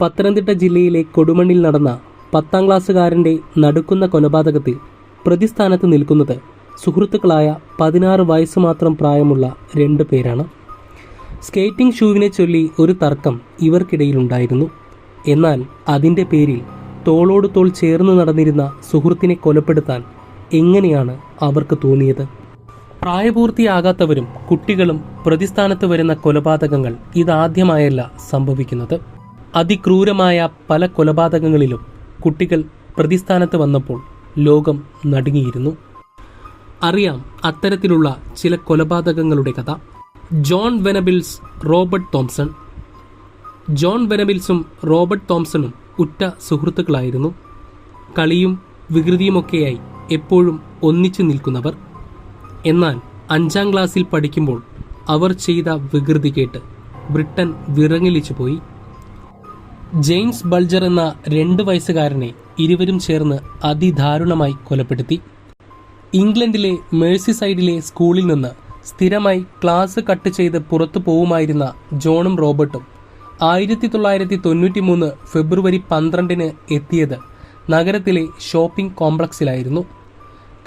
പത്തനംതിട്ട ജില്ലയിലെ കൊടുമണ്ണിൽ നടന്ന പത്താം ക്ലാസ്സുകാരന്റെ നടുക്കുന്ന കൊലപാതകത്തിൽ പ്രതിസ്ഥാനത്ത് നിൽക്കുന്നത് സുഹൃത്തുക്കളായ പതിനാറ് വയസ്സ് മാത്രം പ്രായമുള്ള രണ്ട് പേരാണ്. സ്കേറ്റിംഗ് ഷൂവിനെ ചൊല്ലി ഒരു തർക്കം ഇവർക്കിടയിലുണ്ടായിരുന്നു. എന്നാൽ അതിന്റെ പേരിൽ തോളോട് തോൾ ചേർന്ന് നടന്നിരുന്ന സുഹൃത്തിനെ കൊലപ്പെടുത്താൻ എങ്ങനെയാണ് അവർക്ക് തോന്നിയത്? പ്രായപൂർത്തിയാകാത്തവരും കുട്ടികളും പ്രതിസ്ഥാനത്ത് വരുന്ന കൊലപാതകങ്ങൾ ഇതാദ്യമായല്ല സംഭവിക്കുന്നത്. അതിക്രൂരമായ പല കൊലപാതകങ്ങളിലും കുട്ടികൾ പ്രതിസ്ഥാനത്ത് വന്നപ്പോൾ ലോകം നടുങ്ങിയിരുന്നു. അറിയാം അത്തരത്തിലുള്ള ചില കൊലപാതകങ്ങളുടെ കഥ. John Venables Robert Thompson. John വെനബിൽസും Robert തോംസണും ഉറ്റ സുഹൃത്തുക്കളായിരുന്നു. കളിയും വികൃതിയുമൊക്കെയായി എപ്പോഴും ഒന്നിച്ചു നിൽക്കുന്നവർ. എന്നാൽ അഞ്ചാം ക്ലാസ്സിൽ പഠിക്കുമ്പോൾ അവർ ചെയ്ത വികൃതി കേട്ട് ബ്രിട്ടൻ വിറങ്ങലിച്ചു പോയി. ജെയിംസ് ബൾജർ എന്ന രണ്ട് വയസ്സുകാരനെ ഇരുവരും ചേർന്ന് അതിദാരുണമായി കൊലപ്പെടുത്തി. ഇംഗ്ലണ്ടിലെ മേഴ്സിസൈഡിലെ സ്കൂളിൽ നിന്ന് സ്ഥിരമായി ക്ലാസ് കട്ട് ചെയ്ത് പുറത്തു പോവുമായിരുന്ന ജോണും റോബർട്ടും ആയിരത്തി തൊള്ളായിരത്തി തൊണ്ണൂറ്റി മൂന്ന് ഫെബ്രുവരി പന്ത്രണ്ടിന് എത്തിയത് നഗരത്തിലെ ഷോപ്പിംഗ് കോംപ്ലക്സിലായിരുന്നു.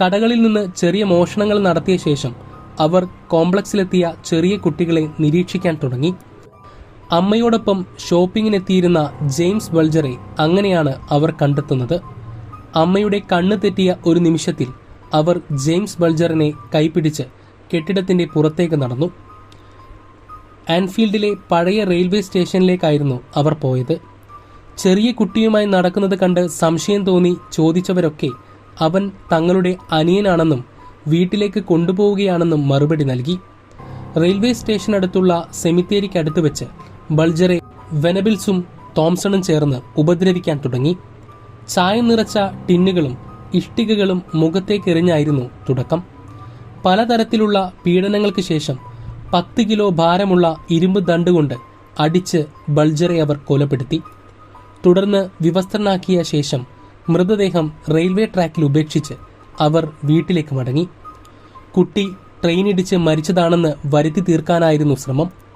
കടകളിൽ നിന്ന് ചെറിയ മോഷണങ്ങൾ നടത്തിയ ശേഷം അവർ കോംപ്ലക്സിലെത്തിയ ചെറിയ കുട്ടികളെ നിരീക്ഷിക്കാൻ തുടങ്ങി. അമ്മയോടൊപ്പം ഷോപ്പിങ്ങിനെത്തിയിരുന്ന ജെയിംസ് ബൾജറെ അങ്ങനെയാണ് അവർ കണ്ടെത്തുന്നത്. അമ്മയുടെ കണ്ണ് തെറ്റിയ ഒരു നിമിഷത്തിൽ അവർ ജെയിംസ് ബൾജറിനെ കൈപിടിച്ച് കെട്ടിടത്തിന്റെ പുറത്തേക്ക് നടന്നു. ആൻഫീൽഡിലെ പഴയ റെയിൽവേ സ്റ്റേഷനിലേക്കായിരുന്നു അവർ പോയത്. ചെറിയ കുട്ടിയുമായി നടക്കുന്നത് കണ്ട് സംശയം തോന്നി ചോദിച്ചവരൊക്കെ അവൻ തങ്ങളുടെ അനിയനാണെന്നും വീട്ടിലേക്ക് കൊണ്ടുപോവുകയാണെന്നും മറുപടി നൽകി. റെയിൽവേ സ്റ്റേഷനടുത്തുള്ള സെമിത്തേരിക്കടുത്ത് വെച്ച് ബൾജറെ വെനബിൽസും തോംസണും ചേർന്ന് ഉപദ്രവിക്കാൻ തുടങ്ങി. ചായം നിറച്ച ടിന്നുകളും ഇഷ്ടികകളും മുഖത്തേക്കെറിഞ്ഞായിരുന്നു തുടക്കം. പലതരത്തിലുള്ള പീഡനങ്ങൾക്ക് ശേഷം പത്ത് കിലോ ഭാരമുള്ള ഇരുമ്പ് ദണ്ടുകൊണ്ട് അടിച്ച് ബൾജറെ അവർ കൊലപ്പെടുത്തി. തുടർന്ന് വിവസ്ത്രനാക്കിയ ശേഷം മൃതദേഹം റെയിൽവേ ട്രാക്കിൽ ഉപേക്ഷിച്ച് അവർ വീട്ടിലേക്ക് മടങ്ങി. കുട്ടി ട്രെയിനിടിച്ച് മരിച്ചതാണെന്ന് വരുത്തി തീർക്കാനായിരുന്നു ശ്രമം.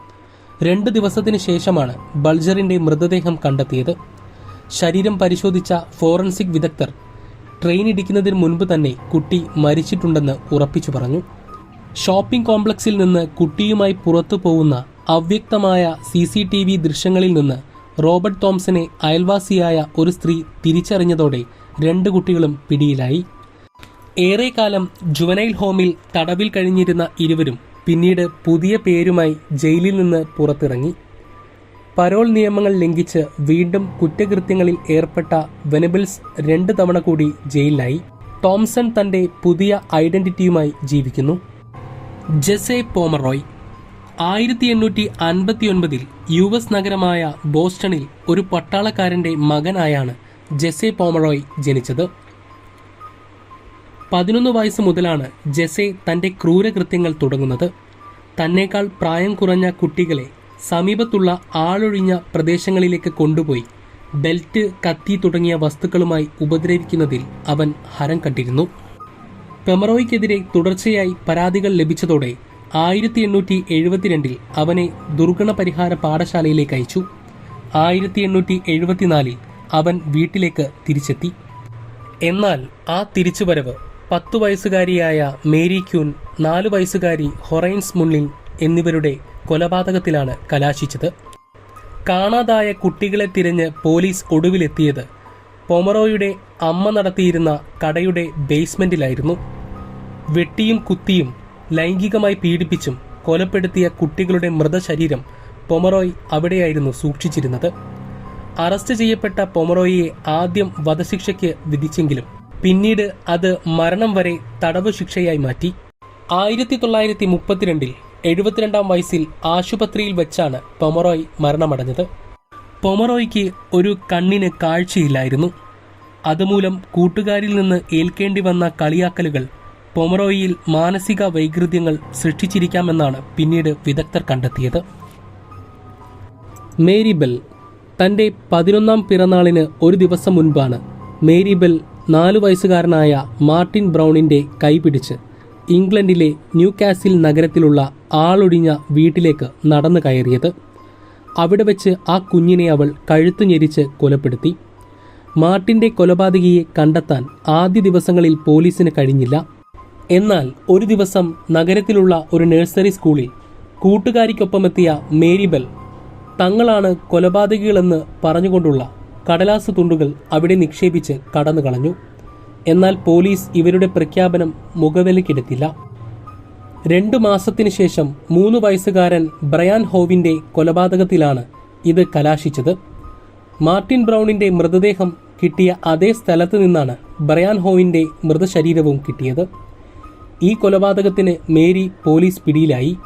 രണ്ട് ദിവസത്തിന് ശേഷമാണ് ബൾജറിന്റെ മൃതദേഹം കണ്ടെത്തിയത്. ശരീരം പരിശോധിച്ച ഫോറൻസിക് വിദഗ്ധർ ട്രെയിൻ ഇടിക്കുന്നതിന് മുൻപ് തന്നെ കുട്ടി മരിച്ചിട്ടുണ്ടെന്ന് ഉറപ്പിച്ചു പറഞ്ഞു. ഷോപ്പിംഗ് കോംപ്ലക്സിൽ നിന്ന് കുട്ടിയുമായി പുറത്തു പോകുന്ന അവ്യക്തമായ സി സി ടി വി ദൃശ്യങ്ങളിൽ നിന്ന് റോബർട്ട് തോംസനെ അയൽവാസിയായ ഒരു സ്ത്രീ തിരിച്ചറിഞ്ഞതോടെ രണ്ട് കുട്ടികളും പിടിയിലായി. ഏറെക്കാലം ജുവനൈൽ ഹോമിൽ തടവിൽ കഴിഞ്ഞിരുന്ന ഇരുവരും പിന്നീട് പുതിയ പേരുമായി ജയിലിൽ നിന്ന് പുറത്തിറങ്ങി. പരോൾ നിയമങ്ങൾ ലംഘിച്ച് വീണ്ടും കുറ്റകൃത്യങ്ങളിൽ ഏർപ്പെട്ട വെനബിൾസ് രണ്ട് തവണ കൂടി ജയിലിലായി. ടോംസൺ തന്റെ പുതിയ ഐഡന്റിറ്റിയുമായി ജീവിക്കുന്നു. ജെസെ പോമറോയ് ആയിരത്തി എണ്ണൂറ്റി അൻപത്തി ഒൻപതിൽ യു എസ് നഗരമായ ബോസ്റ്റണിൽ ഒരു പട്ടാളക്കാരന്റെ മകനായാണ് ജെസെ പോമറോയ് ജനിച്ചത്. പതിനൊന്ന് വയസ്സ് മുതലാണ് ജെസെ തന്റെ ക്രൂരകൃത്യങ്ങൾ തുടങ്ങുന്നത്. തന്നേക്കാൾ പ്രായം കുറഞ്ഞ കുട്ടികളെ സമീപത്തുള്ള ആളൊഴിഞ്ഞ പ്രദേശങ്ങളിലേക്ക് കൊണ്ടുപോയി ബെൽറ്റ് കത്തി തുടങ്ങിയ വസ്തുക്കളുമായി ഉപദ്രവിക്കുന്നതിൽ അവൻ ഹരം കണ്ടിരുന്നു. പെമറോയ്ക്കെതിരെ തുടർച്ചയായി പരാതികൾ ലഭിച്ചതോടെ ആയിരത്തി എണ്ണൂറ്റി എഴുപത്തിരണ്ടിൽ അവനെ ദുർഗണ പരിഹാര പാഠശാലയിലേക്ക് അയച്ചു. ആയിരത്തി എണ്ണൂറ്റി എഴുപത്തിനാലിൽ അവൻ വീട്ടിലേക്ക് തിരിച്ചെത്തി. എന്നാൽ ആ തിരിച്ചുവരവ് പത്തു വയസ്സുകാരിയായ മേരി ക്യൂൻ നാലു വയസ്സുകാരി ഹൊറൈൻസ് മുള്ളിൻ എന്നിവരുടെ കൊലപാതകത്തിലാണ് കലാശിച്ചത്. കാണാതായ കുട്ടികളെ തിരഞ്ഞ് പോലീസ് ഒടുവിലെത്തിയത് പൊമറോയുടെ അമ്മ നടത്തിയിരുന്ന കടയുടെ ബേസ്മെന്റിലായിരുന്നു. വെട്ടിയും കുത്തിയും ലൈംഗികമായി പീഡിപ്പിച്ചും കൊലപ്പെടുത്തിയ കുട്ടികളുടെ മൃതശരീരം പൊമറോയ് അവിടെയായിരുന്നു സൂക്ഷിച്ചിരുന്നത്. അറസ്റ്റ് ചെയ്യപ്പെട്ട പൊമറോയെ ആദ്യം വധശിക്ഷയ്ക്ക് വിധിച്ചെങ്കിലും പിന്നീട് അത് മരണം വരെ തടവ് ശിക്ഷയായി മാറ്റി. ആയിരത്തി തൊള്ളായിരത്തി മുപ്പത്തിരണ്ടിൽ എഴുപത്തിരണ്ടാം വയസ്സിൽ ആശുപത്രിയിൽ വെച്ചാണ് പൊമറോയ് മരണമടഞ്ഞത്. പൊമറോയ്ക്ക് ഒരു കണ്ണിന് കാഴ്ചയില്ലായിരുന്നു. അതുമൂലം കൂട്ടുകാരിൽ നിന്ന് ഏൽക്കേണ്ടി വന്ന കളിയാക്കലുകൾ പൊമറോയിൽ മാനസിക വൈകൃതങ്ങൾ സൃഷ്ടിച്ചിരിക്കാമെന്നാണ് പിന്നീട് വിദഗ്ധർ കണ്ടെത്തിയത്. മേരി ബെൽ തന്റെ പതിനൊന്നാം പിറന്നാളിന് ഒരു ദിവസം മുൻപാണ് മേരി ബെൽ നാലു വയസ്സുകാരനായ മാർട്ടിൻ ബ്രൗണിന്റെ കൈപിടിച്ച് ഇംഗ്ലണ്ടിലെ ന്യൂ കാസിൽ നഗരത്തിലുള്ള ആളൊഴിഞ്ഞ വീട്ടിലേക്ക് നടന്നു കയറിയത്. അവിടെ വെച്ച് ആ കുഞ്ഞിനെ അവൾ കഴുത്തു ഞെരിച്ച് കൊലപ്പെടുത്തി. മാർട്ടിന്റെ കൊലപാതകിയെ കണ്ടെത്താൻ ആദ്യ ദിവസങ്ങളിൽ പോലീസിന് കഴിഞ്ഞില്ല. എന്നാൽ ഒരു ദിവസം നഗരത്തിലുള്ള ഒരു നഴ്സറി സ്കൂളിൽ കൂട്ടുകാരിക്കൊപ്പമെത്തിയ മേരിബൽ തങ്ങളാണ് കൊലപാതകികളെന്ന് പറഞ്ഞുകൊണ്ടുള്ള കടലാസ് തുണ്ടുകൾ അവിടെ നിക്ഷേപിച്ച് കടന്നു കളഞ്ഞു. എന്നാൽ പോലീസ് ഇവരുടെ പ്രഖ്യാപനം മുഖവിലക്കെടുത്തില്ല രണ്ടു മാസത്തിനു ശേഷം മൂന്ന് വയസ്സുകാരൻ ബ്രയാൻ ഹോവിന്റെ കൊലപാതകത്തിലാണ് ഇത് കലാശിച്ചത്. മാർട്ടിൻ ബ്രൗണിന്റെ മൃതദേഹം കിട്ടിയ അതേ സ്ഥലത്ത് നിന്നാണ് ബ്രയാൻ ഹോവിന്റെ മൃതശരീരവും കിട്ടിയത്. ഈ കൊലപാതകത്തിന് മേരി പോലീസ് പിടിയിലായി.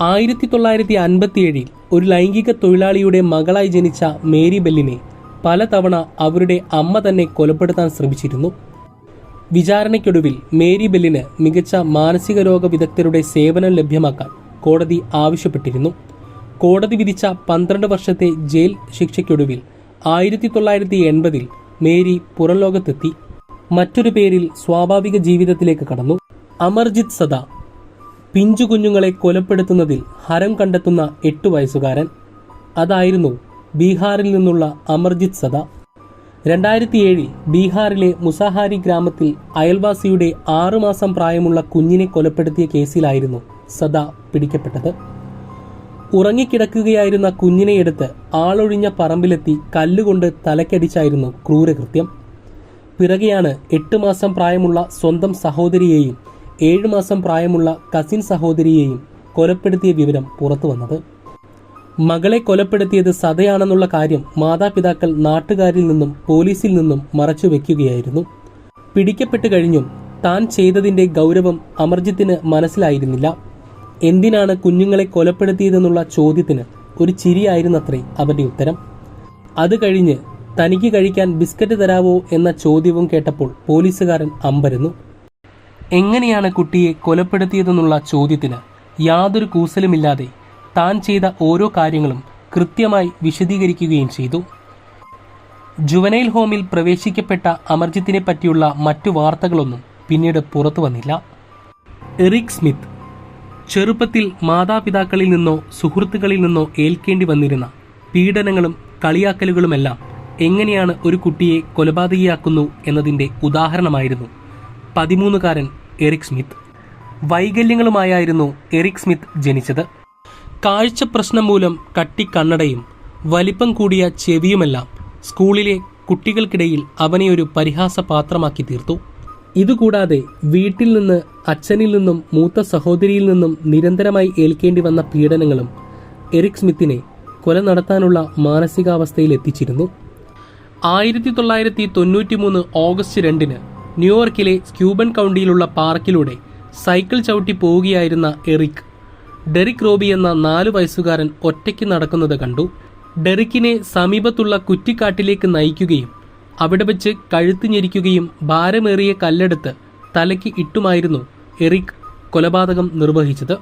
ആയിരത്തി തൊള്ളായിരത്തി അൻപത്തിയേഴിൽ ഒരു ലൈംഗിക തൊഴിലാളിയുടെ മകളായി ജനിച്ച മേരി ബെല്ലിനെ പലതവണ അവരുടെ അമ്മ തന്നെ കൊലപ്പെടുത്താൻ ശ്രമിച്ചിരുന്നു. വിചാരണയ്ക്കൊടുവിൽ മേരി ബെല്ലിന് മികച്ച മാനസിക രോഗ വിദഗ്ധരുടെ സേവനം ലഭ്യമാക്കാൻ കോടതി ആവശ്യപ്പെട്ടിരുന്നു. കോടതി വിധിച്ച പന്ത്രണ്ട് വർഷത്തെ ജയിൽ ശിക്ഷയ്ക്കൊടുവിൽ ആയിരത്തി തൊള്ളായിരത്തി എൺപതിൽ മേരി പുറംലോകത്തെത്തി മറ്റൊരു പേരിൽ സ്വാഭാവിക ജീവിതത്തിലേക്ക് കടന്നു. അമർജിത് സദ പിഞ്ചു കുഞ്ഞുങ്ങളെ കൊലപ്പെടുത്തുന്നതിൽ ഹരം കണ്ടെത്തുന്ന എട്ടു വയസ്സുകാരൻ. അതായിരുന്നു ബീഹാറിൽ നിന്നുള്ള അമർജിത് സദ. രണ്ടായിരത്തി ഏഴിൽ ബീഹാറിലെ മുസാഹാരി ഗ്രാമത്തിൽ അയൽവാസിയുടെ ആറുമാസം പ്രായമുള്ള കുഞ്ഞിനെ കൊലപ്പെടുത്തിയ കേസിലായിരുന്നു സദ പിടിക്കപ്പെട്ടത്. ഉറങ്ങിക്കിടക്കുകയായിരുന്ന കുഞ്ഞിനെ എടുത്ത് ആളൊഴിഞ്ഞ പറമ്പിലെത്തി കല്ലുകൊണ്ട് തലക്കടിച്ചായിരുന്നു ക്രൂരകൃത്യം. പിറകെയാണ് എട്ട് മാസം പ്രായമുള്ള സ്വന്തം സഹോദരിയെയും ഏഴുമാസം പ്രായമുള്ള കസിൻ സഹോദരിയെയും കൊലപ്പെടുത്തിയ വിവരം പുറത്തു വന്നത് മകളെ കൊലപ്പെടുത്തിയത് സതയാണെന്നുള്ള കാര്യം മാതാപിതാക്കൾ നാട്ടുകാരിൽ നിന്നും പോലീസിൽ നിന്നും മറച്ചു വെക്കുകയായിരുന്നു. പിടിക്കപ്പെട്ടു കഴിഞ്ഞും താൻ ചെയ്തതിന്റെ ഗൗരവം അമർജിത്തിന് മനസ്സിലായിരുന്നില്ല. എന്തിനാണ് കുഞ്ഞുങ്ങളെ കൊലപ്പെടുത്തിയതെന്നുള്ള ചോദ്യത്തിന് ഒരു ചിരിയായിരുന്നത്രേ അവന്റെ ഉത്തരം. അത് കഴിഞ്ഞ് തനിക്ക് കഴിക്കാൻ ബിസ്ക്കറ്റ് തരാവോ എന്ന ചോദ്യവും കേട്ടപ്പോൾ പോലീസുകാരൻ അമ്പരന്നു. എങ്ങനെയാണ് കുട്ടിയെ കൊലപ്പെടുത്തിയതെന്നുള്ള ചോദ്യത്തിന് യാതൊരു കൂസലുമില്ലാതെ താൻ ചെയ്ത ഓരോ കാര്യങ്ങളും കൃത്യമായി വിശദീകരിക്കുകയും ചെയ്തു. ജുവനൈൽ ഹോമിൽ പ്രവേശിക്കപ്പെട്ട അമർജിത്തിനെ പറ്റിയുള്ള മറ്റു വാർത്തകളൊന്നും പിന്നീട് പുറത്തു വന്നില്ല. എറിക് സ്മിത്ത് ചെറുപ്പത്തിൽ മാതാപിതാക്കളിൽ നിന്നോ സുഹൃത്തുക്കളിൽ നിന്നോ ഏൽക്കേണ്ടി വന്നിരുന്ന പീഡനങ്ങളും കളിയാക്കലുകളുമെല്ലാം എങ്ങനെയാണ് ഒരു കുട്ടിയെ കൊലപാതകിയാക്കുന്നു എന്നതിന്റെ ഉദാഹരണമായിരുന്നു പതിമൂന്നുകാരൻ എറിക് സ്മിത്ത്. വൈകല്യങ്ങളുമായായിരുന്നു എറിക് സ്മിത്ത് ജനിച്ചത്. കാഴ്ച പ്രശ്നം മൂലം കട്ടിക്കണ്ണടയും വലിപ്പം കൂടിയ ചെവിയുമെല്ലാം സ്കൂളിലെ കുട്ടികൾക്കിടയിൽ അവനെ ഒരു പരിഹാസ പാത്രമാക്കി തീർത്തു. ഇതുകൂടാതെ വീട്ടിൽ നിന്ന് അച്ഛനിൽ നിന്നും മൂത്ത സഹോദരിയിൽ നിന്നും നിരന്തരമായി ഏൽക്കേണ്ടി വന്ന പീഡനങ്ങളും എറിക് സ്മിത്തിനെ കൊല നടത്താനുള്ള മാനസികാവസ്ഥയിൽ എത്തിച്ചിരുന്നു. ആയിരത്തി തൊള്ളായിരത്തി തൊണ്ണൂറ്റി മൂന്ന് ഓഗസ്റ്റ് രണ്ടിന് ന്യൂയോർക്കിലെ സ്ക്യൂബൻ കൗണ്ടിയിലുള്ള പാർക്കിലൂടെ സൈക്കിൾ ചവിട്ടി പോവുകയായിരുന്ന എറിക്. ഡെറിക് റോബി എന്ന നാലു വയസ്സുകാരൻ ഒറ്റയ്ക്ക് നടക്കുന്നത് കണ്ടു. ഡെറിക്കിനെ സമീപത്തുള്ള കുറ്റിക്കാട്ടിലേക്ക് നയിക്കുകയും അവിടെ വെച്ച് കഴുത്ത് ഞെരിക്കുകയും ഭാരമേറിയ കല്ലെടുത്ത് തലയ്ക്ക് ഇട്ടുമായിരുന്നു എറിക് കൊലപാതകം നിർവഹിച്ചത്.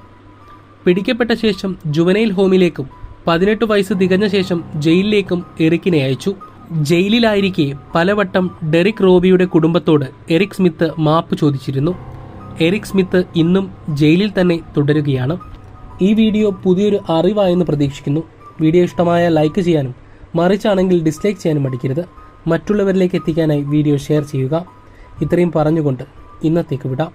പിടിക്കപ്പെട്ട ശേഷം ജുവനൈൽ ഹോമിലേക്കും പതിനെട്ട് വയസ്സ് തികഞ്ഞ ശേഷം ജയിലിലേക്കും എറിക്കിനെ അയച്ചു. ജയിലിലായിരിക്കെ പലവട്ടം ഡെറിക് റോബിയുടെ കുടുംബത്തോട് എറിക് സ്മിത്ത് മാപ്പ് ചോദിച്ചിരുന്നു. എറിക് സ്മിത്ത് ഇന്നും ജയിലിൽ തന്നെ തുടരുകയാണ്. ഈ വീഡിയോ പുതിയൊരു അറിവായെന്ന് പ്രതീക്ഷിക്കുന്നു. വീഡിയോ ഇഷ്ടമായ ലൈക്ക് ചെയ്യാനും മറിച്ചാണെങ്കിൽ ഡിസ്ലൈക്ക് ചെയ്യാനും മടിക്കരുത്. മറ്റുള്ളവരിലേക്ക് എത്തിക്കാനായി വീഡിയോ ഷെയർ ചെയ്യുക. ഇത്രയും പറഞ്ഞുകൊണ്ട് ഇന്നത്തേക്ക് വിടാം.